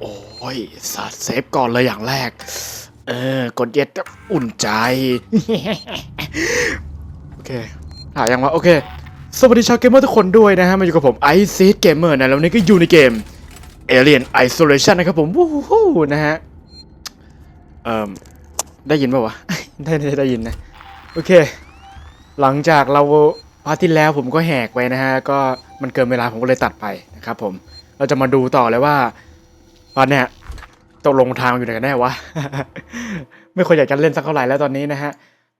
โอ้ยสัตว์เซฟก่อนเลยอย่างแรก เออกดเย็ดอุ่นใจ โอเคถ่ายยังวะโอเค สวัสดีชาวเกมเมอร์ทุกคนด้วยนะฮะ มาอยู่กับผมไอซีดเกมเมอร์นะแล้วนนี้ก็อยู่ในเกม Alien Isolation นะครับผมวู้ฮู้นะฮะ เอ่อ ได้ยินป่าวะ ได้ได้ได้ยินนะ โอเค หลังจากเราพาร์ทที่แล้วผมก็แหกไปนะฮะ ก็มันเกินเวลาผมก็เลยตัดไปนะครับผม เราจะมาดูต่อเลยว่า ตอนเนี้ยตกลงทางอยู่ไหนกันแน่วะ ไม่ค่อยอยากจะเล่นสักเท่าไหร่แล้วตอนนี้นะฮะ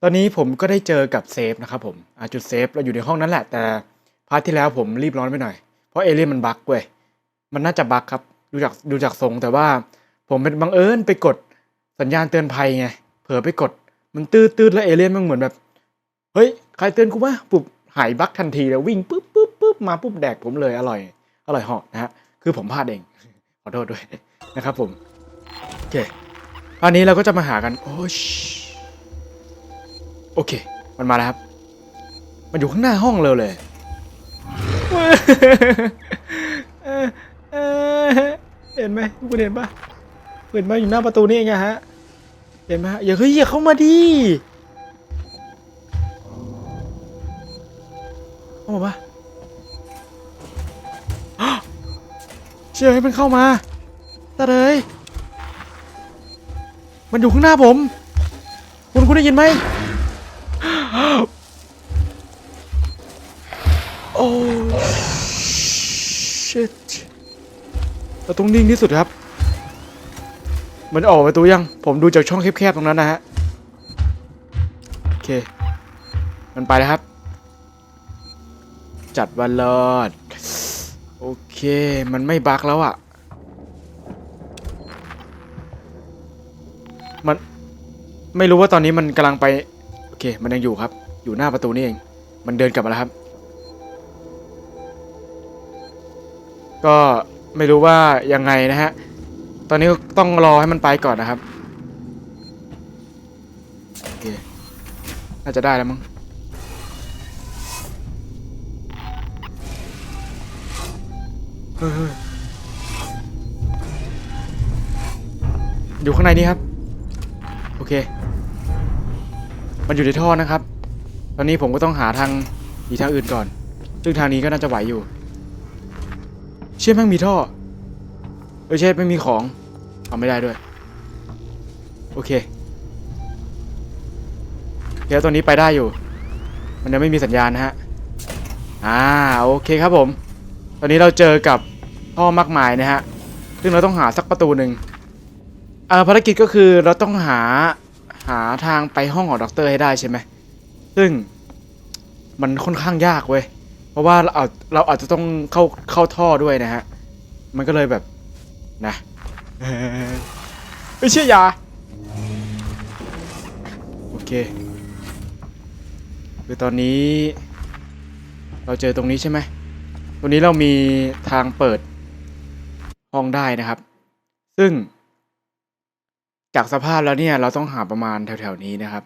ตอนนี้ผมก็ได้เจอกับเซฟนะครับผมอจุดเซฟเราอยู่ในห้องนั้นแหละ แต่พาร์ทที่แล้วผมรีบร้อนไปหน่อย เพราะเอเลี่ยนมันบั๊กเว้ย มันน่าจะบั๊กครับ ดูจากดูจากทรงแต่ว่าผมเป็นบังเอิญไปกดสัญญาณเตือนภัยไง เผลอไปกด มันตื้อตื้อแล้วเอเลี่ยนมันเหมือนแบบ เฮ้ย ใครเตือนกูวะปุ๊บหายบั๊กทันทีแล้ววิ่งปุ๊บปุ๊บปุ๊บมาปุ๊บแดกผมเลยอร่อย อร่อยเหาะนะฮะ คือผมพลาดเอง ขอโทษด้วย นะครับผม โอเคตอนนี้เราก็จะมาหากัน โอ้ชโอเค มันมาแล้วครับ มันอยู่ข้างหน้าห้องเราเลยเห็นไหมคุณเห็นปะเห็นไหมอยู่หน้าประตูนี่เองฮะ เห็นไหมฮะอย่าเฮ้ยอย่าเข้ามาดิเข้ามาปะเชื่อให้มันเข้ามา ตาเลยมันอยู่ข้างหน้าผม คุณคุณได้ยินไหม โอ้ shit เราต้องนิ่งที่สุดครับ มันออกประตูยัง ผมดูจากช่องแคบๆตรงนั้นนะฮะ โอเค มันไปแล้วครับ จัดวันลิศโอเค มันไม่บักแล้วอะ่ะ ไม่รู้ว่าตอนนี้มันกำลังไป โอเค มันยังอยู่ครับ อยู่หน้าประตูนี่เอง มันเดินกลับมาแล้วครับ ก็ไม่รู้ว่ายังไงนะฮะ ตอนนี้ต้องรอให้มันไปก่อนนะครับโอเคน่าจะได้แล้วมั้งเฮ้ยเฮ้ยอยู่ข้างในนี้ครับ โอเค มันอยู่ในท่อนะครับ ตอนนี้ผมก็ต้องหาทางอีกทางอื่นก่อน ซึ่งทางนี้ก็น่าจะไหวอยู่ เชื่อแม่งมีท่อ เออใช่ไม่มีของเอาไม่ได้ด้วย โอเคเดี๋ยวตัวนี้ไปได้อยู่ มันยังไม่มีสัญญาณนะฮะ อ่าโอเคครับผม ตอนนี้เราเจอกับท่อมากมายนะฮะ ซึ่งเราต้องหาสักประตูหนึ่งอ่าภารกิจก็คือเราต้องหา หาทางไปห้องของด็อกเตอร์ให้ได้ใช่ไหม ซึ่งมันค่อนข้างยากเว้ย เพราะว่าเราอาจเราอาจจะต้องเข้าเข้าท่อด้วยนะฮะ มันก็เลยแบบนะไม่เชื่อยา โอเค คือตอนนี้ เราเจอตรงนี้ใช่ไหม ตรงนี้เรามีทางเปิดห้องได้นะครับ ซึ่ง จากสภาพแล้วเนี่ยเราต้องหาประมาณแถวๆนี้นะครับ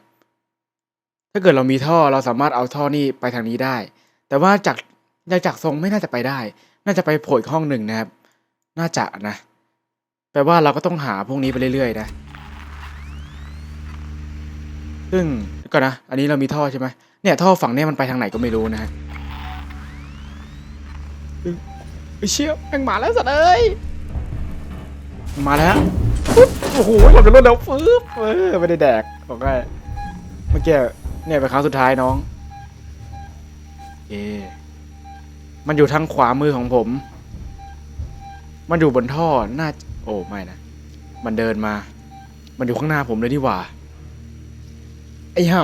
ถ้าเกิดเรามีท่อเราสามารถเอาท่อนี่ไปทางนี้ได้ แต่ว่าจากจากทรงไม่น่าจะไปได้ น่าจะไปโผล่อีกห้องหนึ่งนะครับ น่าจะนะแปลว่าเราก็ต้องหาพวกนี้ไปเรื่อยๆนะ ซึ่งก่อนนะ อันนี้เรามีท่อใช่ไหมเนี่ยท่อฝั่งเนี้ยมันไปทางไหนก็ไม่รู้นะฮะไอเชี่ยแม่งมาแล้วสัตว์เอ้ยมาแล้ว ปุ๊บโอ้โหหลบจากรถแล้วปึ๊บเออไม่ได้แดกบอกได้เมื่อกี้เนี่ยเป็นครั้งสุดท้ายน้องเอมันอยู่ทางขวามือของผม มันอยู่บนท่อน่าโอ้ไม่นะ มันเดินมา มันอยู่ข้างหน้าผมเลยที่หว่า ไอ้ห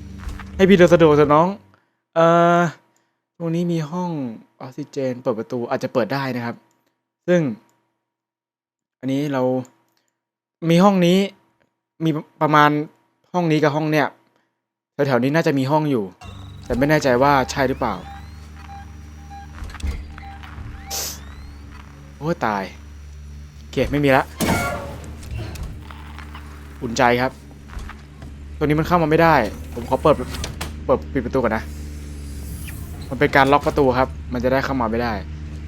ำให้พี่เดินสะดวกเถอะน้อง เอ่อ ตรงนี้มีห้องออกซิเจน เปิดประตูอาจจะเปิดได้นะครับ ซึ่ง อันนี้เรา มีห้องนี้ มีประมาณห้องนี้กับห้องเนี้ยแถวๆนี้น่าจะมีห้องอยู่ แต่ไม่แน่ใจว่าใช่หรือเปล่า โอ้ตายโอเคไม่มีละ อุ่นใจครับ ตัวนี้มันเข้ามาไม่ได้ ผมขอเปิดเปิดปิดประตูก่อนนะ มันเป็นการล็อกประตูครับ มันจะได้เข้ามาไม่ได้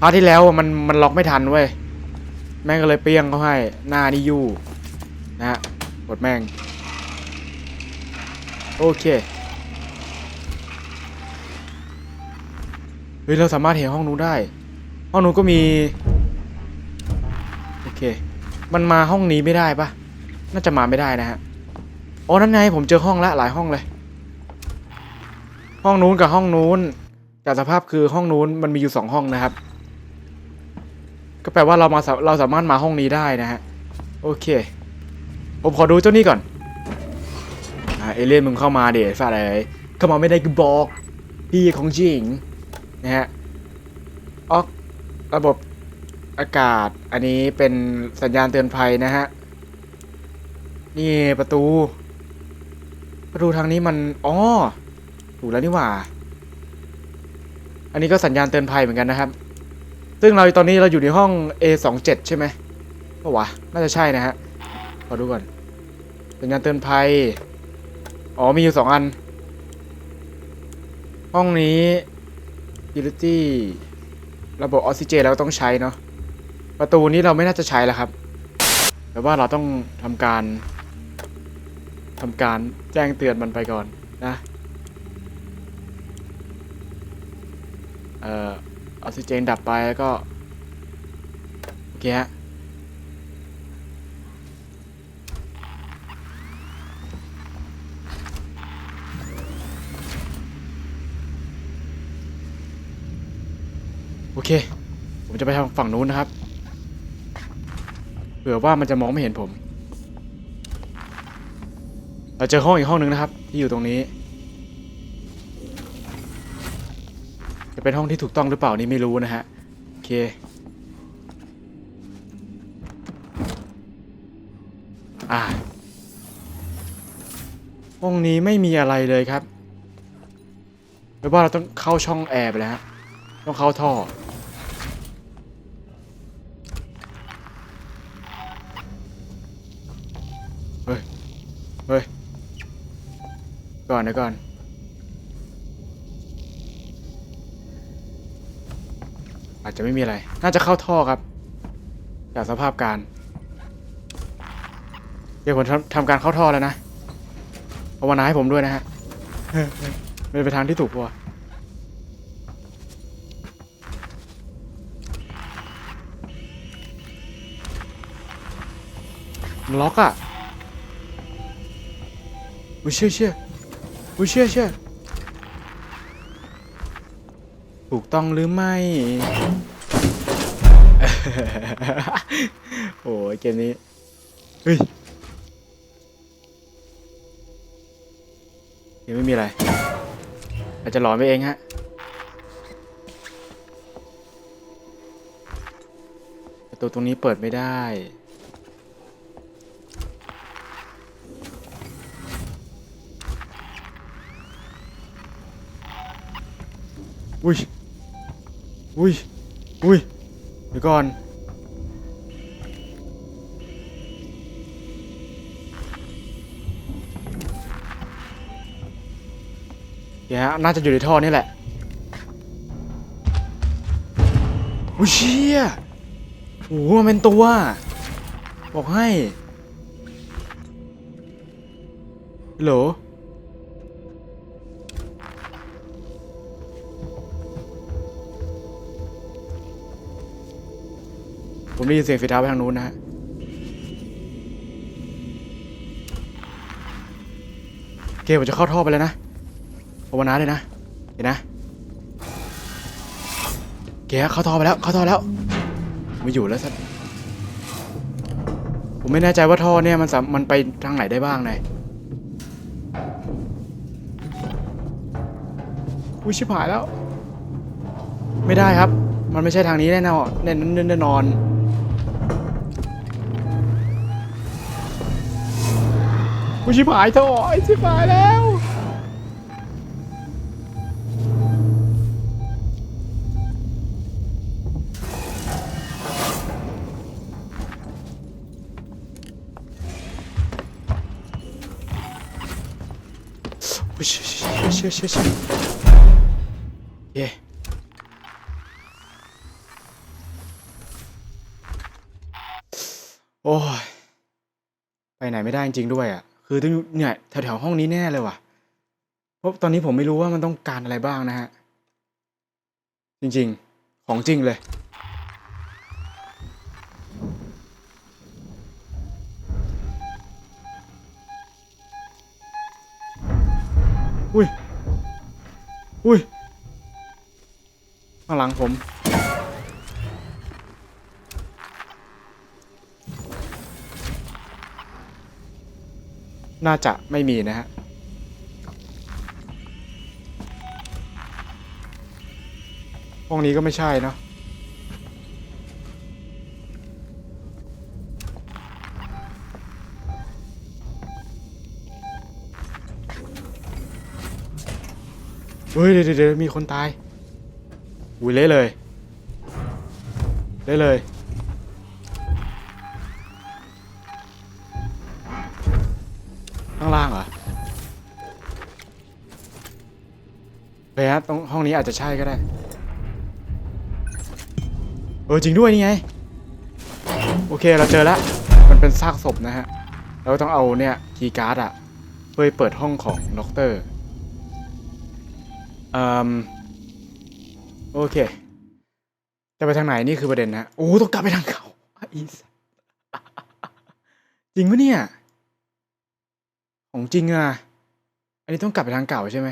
พาร์ทที่แล้วมันมันล็อกไม่ทันเว้ย แม่งก็เลยเปี้ยงเขาให้ หน้านี่ยู่ นะฮะกดแม่ง โอเค เฮ้ย เราสามารถเห็นห้องนู้นได้ ห้องนู้นก็มี โอเค มันมาห้องนี้ไม่ได้ปะน่าจะมาไม่ได้นะฮะอ๋อนั่นไงผมเจอห้องละหลายห้องเลย ห้องนู้นกับห้องนู้นจากสภาพคือห้องนู้นมันมีอยู่สองห้องนะครับ ก็แปลว่าเรามาสาเราสามารถมาห้องนี้ได้นะฮะ โอเค ผมขอดูเจ้านี่ก่อนอเอเลี่ยนมึงเข้ามาเดี๋ยวฝาอะไรเข้ามาไม่ได้กูบอกพี่ของจริงนะฮะออกระบบอากาศอันนี้เป็นสัญญาณเตือนภัยนะฮะ นี่ประตู ประตูทางนี้มันอ๋อถูกแล้วนี่หว่า อันนี้ก็สัญญาณเตือนภัยเหมือนกันนะครับ ซึ่งเราตอนนี้เราอยู่ในห้อง A27 ใช่ไหมก็วะน่าจะใช่นะฮะ อดูก่อนสัญญาณเตือนภัย อ๋อมีอยู่สองอัน ห้องนี้ utility ระบบออกซิเจนเราต้องใช้เนาะ ประตูนี้เราไม่น่าจะใช้แล้วครับ แต่ว่าเราต้องทำการทำการแจ้งเตือนมันไปก่อนนะเอ่อออกซิเจนดับไปแล้วก็โอเคฮะ เค ผมจะไปทางฝั่งนู้นนะครับ เผื่อว่ามันจะมองไม่เห็นผม เราเจอห้องอีกห้องหนึ่งนะครับ ที่อยู่ตรงนี้ จะเป็นห้องที่ถูกต้องหรือเปล่านี่ไม่รู้นะฮะ โอเค อ่า ห้องนี้ไม่มีอะไรเลยครับแปลว่าเราต้องเข้าช่องแอร์ไปแล้วต้องเข้าท่อ เฮ้ย เฮ้ย ก่อนนะก่อน อาจจะไม่มีอะไร น่าจะเข้าท่อครับ จากสภาพการ เดี๋ยวผมทำทำการเข้าท่อแล้วนะภาวนาให้ผมด้วยนะฮะไม่ไปทางที่ถูกปะวะมันล็อกอะเชื่อเชื่อ อุ้ยเชื่อเชื่อถูกต้องหรือไม่ โอ้ยเกมนี้ เฮ้ยยังไม่มีอะไร อาจจะหลอนไปเองฮะ ประตูตรงนี้เปิดไม่ได้ อุ้ย อุ้ย อุ้ย เดี๋ยวก่อน เดี๋ยวฮะน่าจะอยู่ในท่อนี่แหละ อุ้ยเชี่ยโอ้โหมันเป็นตัว บอกให้ฮัลโห ผมได้ยินเสียงฝีเท้าไปทางนู้นนะฮะโอเคผมจะเข้าท่อไปแล้วนะภาวนาเลยนะ เห็นนะเคฮะเข้าท่อไปแล้ว เข้าท่อแล้ว ไม่อยู่แล้วสักผมไม่แน่ใจว่าท่อเนี่ยมันสามมันไปทางไหนได้บ้างนายอุ้ยชิบหายแล้ว ไม่ได้ครับ มันไม่ใช่ทางนี้แน่นอนแน่นแน่แน่นอน กูชิบหายท่อไอ้ชิบหายแล้ว โอ้ยเชี่ยเชี่ยเชี่ยเชี่ยเชี่ยเย่โอ้ย ไปไหนไม่ได้จริงๆด้วยอะ คือต้องเนี่ยแถวๆห้องนี้แน่เลยว่ะ เพราะตอนนี้ผมไม่รู้ว่ามันต้องการอะไรบ้างนะฮะ จริงๆ ของจริงเลยอุ้ย อุ้ยข้างหลังผม น่าจะไม่มีนะฮะห้องนี้ก็ไม่ใช่เนาะเฮ้ยเดี๋ยวเดี๋ยวเดี๋ยวมีคนตายอุ้ยเละเลยเละเลย ฮะตรงห้องนี้อาจจะใช่ก็ได้ เออจริงด้วยนี่ไง โอเคเราเจอแล้ว มันเป็นซากศพนะฮะ เราต้องเอาเนี่ยคีย์การ์ดอะเพื่อเปิดห้องของด็อกเตอร์อืมโอเค จะไปทางไหนนี่คือประเด็นนะ โอ้ต้องกลับไปทางเขาอีสจริงปะเนี่ย ของจริงอะอันนี้ต้องกลับไปทางเก่าใช่ไหม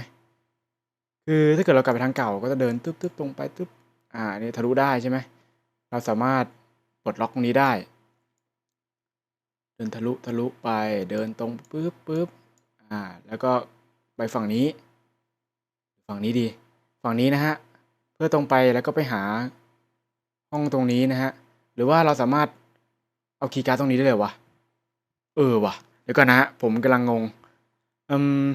คือถ้าเกิดเรากลับไปทางเก่าก็จะเดินตึ๊บตึ๊บตรงไปตึ๊บอ่านนี่ทะลุได้ใช่ไหมเราสามารถปลดล็อกตรงนี้ได้ เดินทะลุทะลุไปเดินตรงปึ๊บปึ๊บอ่าแล้วก็ไปฝั่งนี้ ฝั่งนี้ดี ฝั่งนี้นะฮะเพื่อตรงไปแล้วก็ไปหาห้องตรงนี้นะฮะหรือว่าเราสามารถเอาคีย์การ์ดตรงนี้ได้เลยวะเออวะเดี๋ยวก่อนนะฮะผมกำลังงงอืม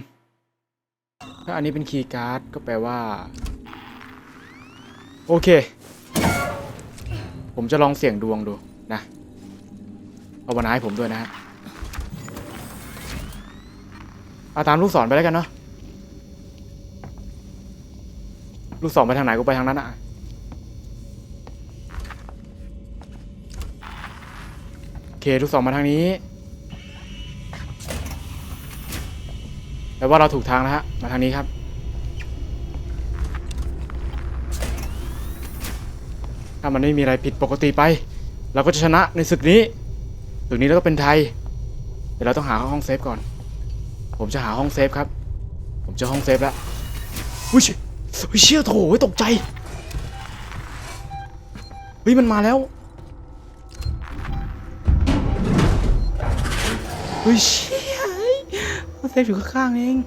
ถ้าอันนี้เป็นคีย์การ์ดก็แปลว่า โอเค ผมจะลองเสี่ยงดวงดูนะเอาวันให้ผมด้วยนะฮะเอาตามลูกศรไปแล้วกันเนาะลูกศรไปทางไหนก็ไปทางนั้นอะโอเคลูกศรมาทางนี้ แปลว่าเราถูกทางแล้วฮะ มาทางนี้ครับ ถ้ามันไม่มีอะไรผิดปกติไป เราก็จะชนะในศึกนี้ศึกนี้เราก็เป็นไทย เดี๋ยวเราต้องหาห้องเซฟก่อน ผมจะหาห้องเซฟครับ ผมเจอห้องเซฟแล้วอุ้ยเชี่ยอุ้ยเชี่ยโถตกใจเฮ้ยมันมาแล้วเฮ้ยเชี่ ซฟอยู่ข้างๆเอง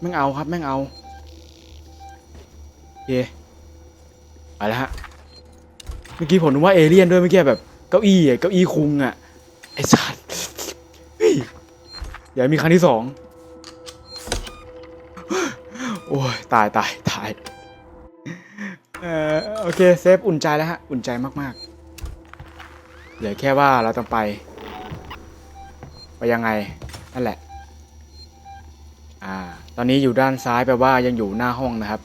แม่งเอาครับแม่งเอาโอเคไปแล้วฮะเมื่อกี้ผมนึกว่าเอเลี่ยนด้วยเมื่อกี้แบบเก้าอี้อะเก้าอี้คุงอะไอ้สัตว์อย่ามีครั้งที่สองโอ้ยตายตายตายเอ่อโอเคเซฟอุ่นใจแล้วฮะอุ่นใจมากๆเหลือแค่ว่าเราต้องไป ไปยังไงนั่นแหละอ่าตอนนี้อยู่ด้านซ้ายแปลว่ายังอยู่หน้าห้องนะครับ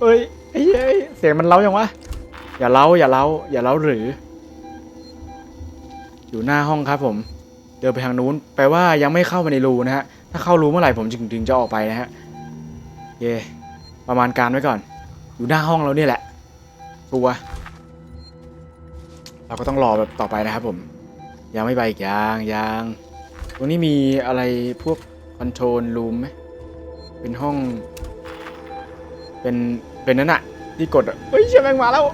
เอ้ยไอ้เอ้ยเสียงมันเล้ายังวะอย่าเล้าอย่าเล้าอย่าเล้าหรือ อยู่หน้าห้องครับผม เดินไปทางนู้น แปลว่ายังไม่เข้ามาในรูนะฮะถ้าเข้ารูเมื่อไหร่ผมจึงถึงจะออกไปนะฮะเย่ประมาณการไว้ก่อน อยู่หน้าห้องเราเนี่ยแหละชัวร์เราก็ต้องรอแบบต่อไปนะครับผม ยังไม่ไปอีกยังยังตรงนี้มีอะไรพวกคอนโทรลรูมไหมเป็นห้อง เป็นเป็นนั่นอะที่กดอะเฮ้ยเชี่ยแม่งมาแล้ว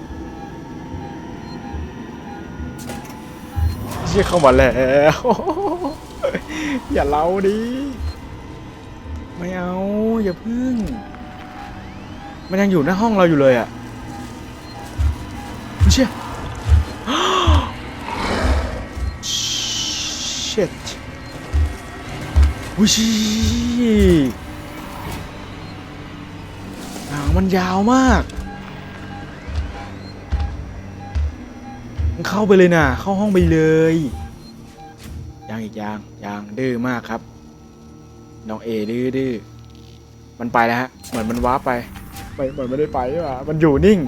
เชี่ยเข้ามาแล้ว อย่าเล่าดิไม่เอาอย่าพึ่ง มันยังอยู่หน้าห้องเราอยู่เลยอะเชี่ย วิชีหางมันยาวมาก มันเข้าไปเลยนะเข้าห้องไปเลยยังอีกยังยังดื้อมากครับ น้องเอดื้อดื้อมันไปแล้วฮะ เหมือนมันว้าร์ปไปไม่เหมือนไม่ได้ไปว่ะมันอยู่นิ่ง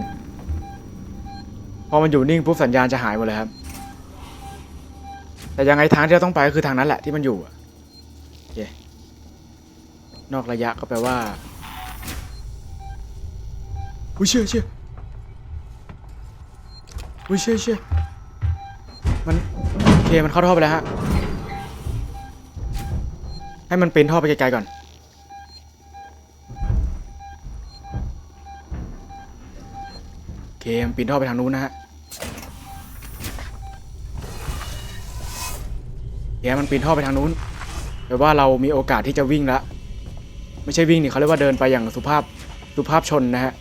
พอมันอยู่นิ่งปุ๊บสัญญาณจะหายหมดเลยครับ แต่ยังไงทางที่เราต้องไปก็คือทางนั้นแหละที่มันอยู่อะโอ เค นอกระยะก็แปลว่าอุ้ยเชื่อเชื่ออุ้ยเชื่อเชื่อมันโอเคมันเข้าท่อไปแล้วฮะ ให้มันเปีนท่อไปไกลๆก่อน โอเคมันปีนท่อไปทางนู้นนะฮะเดี๋ยวมันปีนท่อไปทางนู้น แปลว่าเรามีโอกาสที่จะวิ่งแล้วไม่ใช่วิ่งนี่เขาเรียกว่าเดินไปอย่างสุภาพสุภาพชนนะฮะ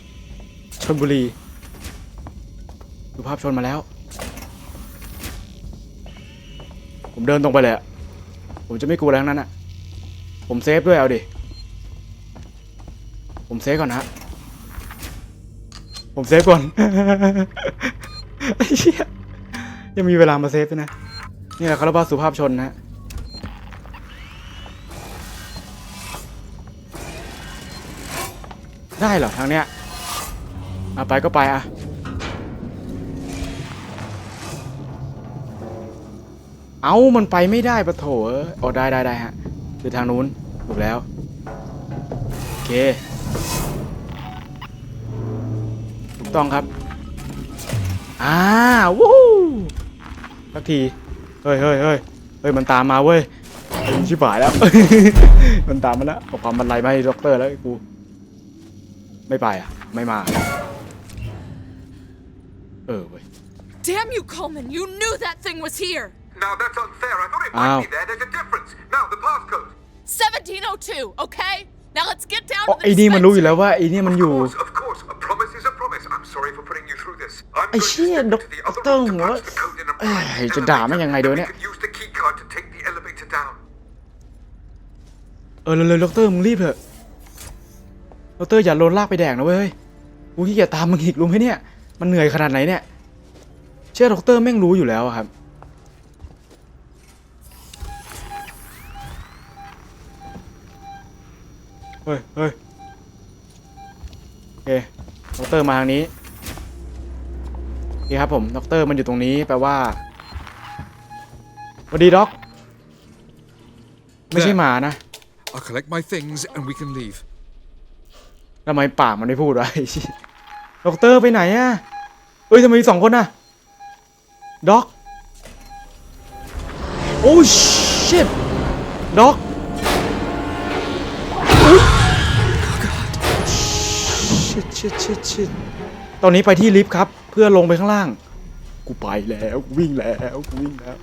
ชนบุรีสุภาพชนมาแล้ว ผมเดินตรงไปเลยอะผมจะไม่กลัวอะไรทั้งนั้นอะผมเซฟด้วยเอาดิผมเซฟก่อนนะฮะผมเซฟก่อนยังมีเวลามาเซฟด้วยนะนี่แหละคาราบาสุภาพชนนะ ได้เหรอทางเนี้ยอะไปก็ไปอะเอามันไปไม่ได้ปะโถเออ๋อได้ได้ได้ฮะ คือทางนู้นถูกแล้ว โอเค ถูกต้องครับ อ่าวู้สักที เฮ้ยเฮ้ยเฮ้ยเฮ้ย มันตามมาเว้ยไอ้ชิบหายแล้ว มันตามมาแล้วเอาความบันไลมาให้ด็อกเตอร์แล้วกู ไม่ไปอะ ไม่มา เออเว้ย Damn you, Coleman! You knew that thing was here! Now that's unfair. I thought it Ow. might be there. There's a difference. Now the passcode. 1702, okay? Now let's get down อ๋อ to ไอ้ the นี่มันรู้อยู่ dispensary. แล้วว่าไอ้นี่มันอยู่ Of course, of course. A promise is a promise. I'm sorry for putting you through this. I'm ไอ้ going to เชี่ย step ด็อก into the ด็อก other เตอร์ room หั to ว punch the code in a เอ้ย private จะด่ามัน elevator. ยังไงเดี๋ยว We เนี่ย can use the key card to take the elevator down. เออเร็วๆด็อกเตอร์มึงรีบเถอะ ด็อกเตอร์อย่าโดนลากไปแดกนะเว้ยกูขี้เกียจตามมึงอีกรู้ไหมเนี่ย มันเหนื่อยขนาดไหนเนี่ย เชื่อด็อกเตอร์แม่งรู้อยู่แล้วครับเฮ้ยเฮ้ยโอเคด็อกเตอร์มาทางนี้โอเคครับผมด็อกเตอร์มันอยู่ตรงนี้แปลว่าสวัสดีด็อก ไม่ใช่หมานะ I'll collect my things and we can leave. ทำไมปากมันไม่พูดวะด็อกเตอร์ไปไหนอะเอ้ยทำไมมีสองคนอะด็อกโอ้ชิตด็อกชิตชิตชิตชิตตอนนี้ไปที่ลิฟต์ครับ เพื่อลงไปข้างล่าง กูไปแล้วกูวิ่งแล้วกูวิ่งแล้ว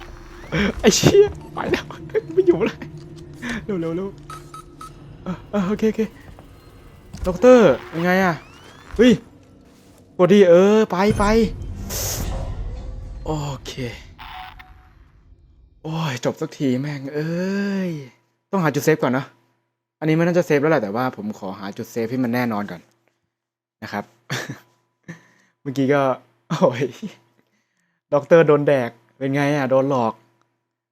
ไอ้เชี่ยไปแล้วไม่อยู่เลยเร็วเร็วเร็วโอเคโอเค ด็อกเตอร์ยังไงอะเฮ้ยกดดีเออ ไปไปโอเค โอ้ย จบสักทีแม่ง เอ้ย ต้องหาจุดเซฟก่อนนะอันนี้มันน่าจะเซฟแล้วแหละแต่ว่าผมขอหาจุดเซฟให้มันแน่นอนก่อนนะครับ เมื่อกี้ก็ โอ้ยด็อกเตอร์โดนแดก เป็นไงอะโดนหลอก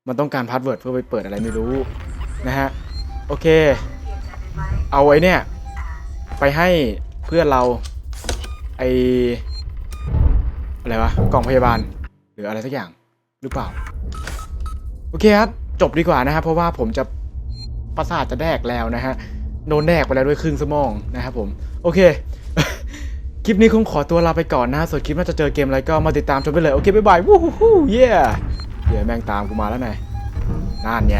มันต้องการพาสเวิร์ดเพื่อไปเปิดอะไรไม่รู้ นะฮะ โอเค เอาไว้เนี่ย ไปให้เพื่อนเราไออะไรวะกล่องพยาบาล หรืออะไรสักอย่างหรือเปล่า โอเคครับจบดีกว่านะครับ เพราะว่าผมจะประสาทจะแดกแล้วนะฮะโดนแดกไปแล้วด้วยครึ่งสมองนะครับผม โอเค คลิปนี้คงขอตัวลาไปก่อนนะส่วนคลิปน่าจะเจอเกมอะไรก็มาติดตามชมไปเลย โอเค บ๊ายบาย วู้ฮู้เย้เดี๋ยวแม่งตามกูมาแล้วไงนั่นไง